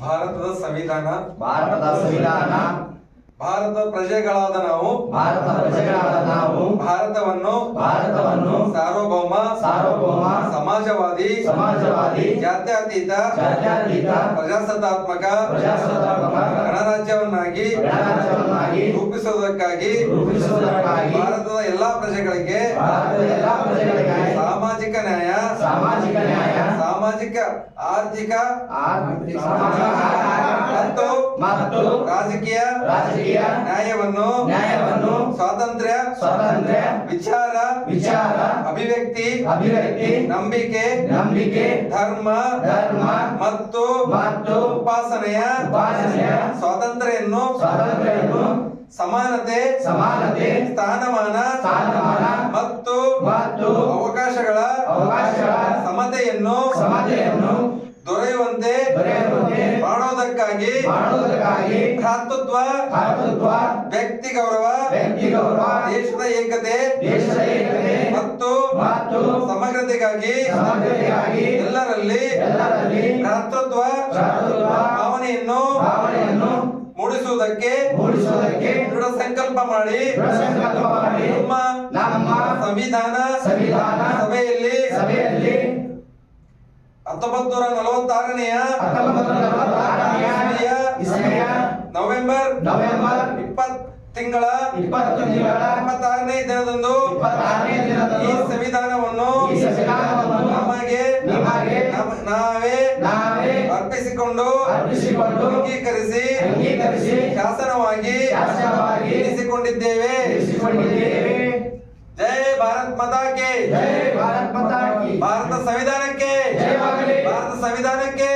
ಭಾರತದ ಸಂವಿಧಾನ. ಭಾರತದ ಸಂವಿಧಾನ. ಭಾರತ ಪ್ರಜೆಗಳಾದ ನಾವು. ಭಾರತ ಪ್ರಜೆಗಳಾದ ನಾವು. ಭಾರತವನ್ನು. ಭಾರತವನ್ನು ಸಾರ್ವಭೌಮ. ಸಾರ್ವಭೌಮ. ಸಮಾಜವಾದಿ. ಸಮಾಜವಾದಿ. ಜಾತ್ಯತೀತ. ಜಾತ್ಯತೀತ. ಪ್ರಜಾಸತ್ತಾತ್ಮಕ. ಪ್ರಜಾಸತ್ತಾತ್ಮಕ. ಗಣರಾಜ್ಯವನ್ನಾಗಿ. ಗಣರಾಜ್ಯವನ್ನಾಗಿ. ರೂಪಿಸುವುದಕ್ಕಾಗಿ. ರೂಪಿಸುವುದಕ್ಕಾಗಿ. ಭಾರತದ ಎಲ್ಲಾ ಪ್ರಜೆಗಳಿಗೆ. ಭಾರತದ ಎಲ್ಲಾ ಪ್ರಜೆಗಳಿಗೆ ಸಾಮಾಜಿಕ ನ್ಯಾಯ. ಸಾಮಾಜಿಕ ನ್ಯಾಯ. ಸಾಮಾಜಿಕ ಆರ್ಥಿಕ ಮತ್ತು ಮತ್ತು ರಾಜಕೀಯ ರಾಜಕೀಯ ನ್ಯಾಯವನ್ನು ನ್ಯಾಯವನ್ನು ಸ್ವಾತಂತ್ರ್ಯ ಸ್ವಾತಂತ್ರ್ಯ ವಿಚಾರ ವಿಚಾರ ಅಭಿವ್ಯಕ್ತಿ ಅಭಿವ್ಯಕ್ತಿ ನಂಬಿಕೆ ನಂಬಿಕೆ ಧರ್ಮ ಧರ್ಮ ಮತ್ತು ಮತ್ತು ಉಪಾಸನೆಯ ಉಪಾಸನೆಯ ಸ್ವಾತಂತ್ರ್ಯವನ್ನು ಸ್ವಾತಂತ್ರ್ಯವನ್ನು ಸಮಾನತೆ ಸಮಾನತೆ ಸ್ಥಾನಮಾನ ಸ್ಥಾನಮಾನ ಮತ್ತು ಮತ್ತು ಅವಕಾಶಗಳ ಅವಕಾಶಗಳ ಸಮತೆಯನ್ನು ಸಮತೆಯನ್ನು ದೊರೆಯುವಂತೆ ಮಾಡೋದಕ್ಕಾಗಿ ಮಾಡುವುದಕ್ಕಾಗಿ ಭ್ರಾತೃತ್ವ ಭಾರತತ್ವ ವ್ಯಕ್ತಿ ಗೌರವ ವ್ಯಕ್ತಿ ಗೌರವ ದೇಶದ ಏಕತೆ ದೇಶದ ಏಕತೆ ಮತ್ತು ಮತ್ತು ಸಮಗ್ರತೆಗಾಗಿ ಸಮಗ್ರತೆಗಾಗಿ ಎಲ್ಲರಲ್ಲಿ ಎಲ್ಲರಲ್ಲಿ ಭ್ರಾತೃತ್ವ ಭ್ರಾತೃತ್ವ ಭಾವನೆಯನ್ನು ಭಾವನೆಯನ್ನು ಮೂಡಿಸುವುದಕ್ಕೆ ಮೂಡಿಸುವುದಕ್ಕೆ ದೃಢ ಸಂಕಲ್ಪ ಮಾಡಿ ದೃಢ ಸಂಕಲ್ಪ ಮಾಡಿ ನಮ್ಮ ನಮ್ಮ ಸಂವಿಧಾನ ಸಂವಿಧಾನ ಸಭೆಯಲ್ಲಿ ಸಭೆಯಲ್ಲಿ ಹತ್ತೊಂಬತ್ತು ನೂರ ನಲವತ್ತಾರನೆಯ ನವೆಂಬರ್ ನವೆಂಬರ್ ಇಪ್ಪತ್ ತಿಂಗಳ ಇಪ್ಪತ್ತು ಇಪ್ಪತ್ತಾರನೇ ದಿನದಂದು ಈ ಸಂವಿಧಾನವನ್ನು ನಮಗೆ ನಾವೇ ನಾವೇ ಅರ್ಪಿಸಿಕೊಂಡು ಅಂಗೀಕರಿಸಿ ಶಾಸನವಾಗಿ ಇರಿಸಿಕೊಂಡಿದ್ದೇವೆ. ಜೈ ಭಾರತ್ ಮಾತಾ ಕೆ. ಜೈ ಭಾರತ್ ಮತಾಕಿ ಭಾರತ ಸಂವಿಧಾನಕ್ಕೆ. ಭಾರತ ಸಂವಿಧಾನಕ್ಕೆ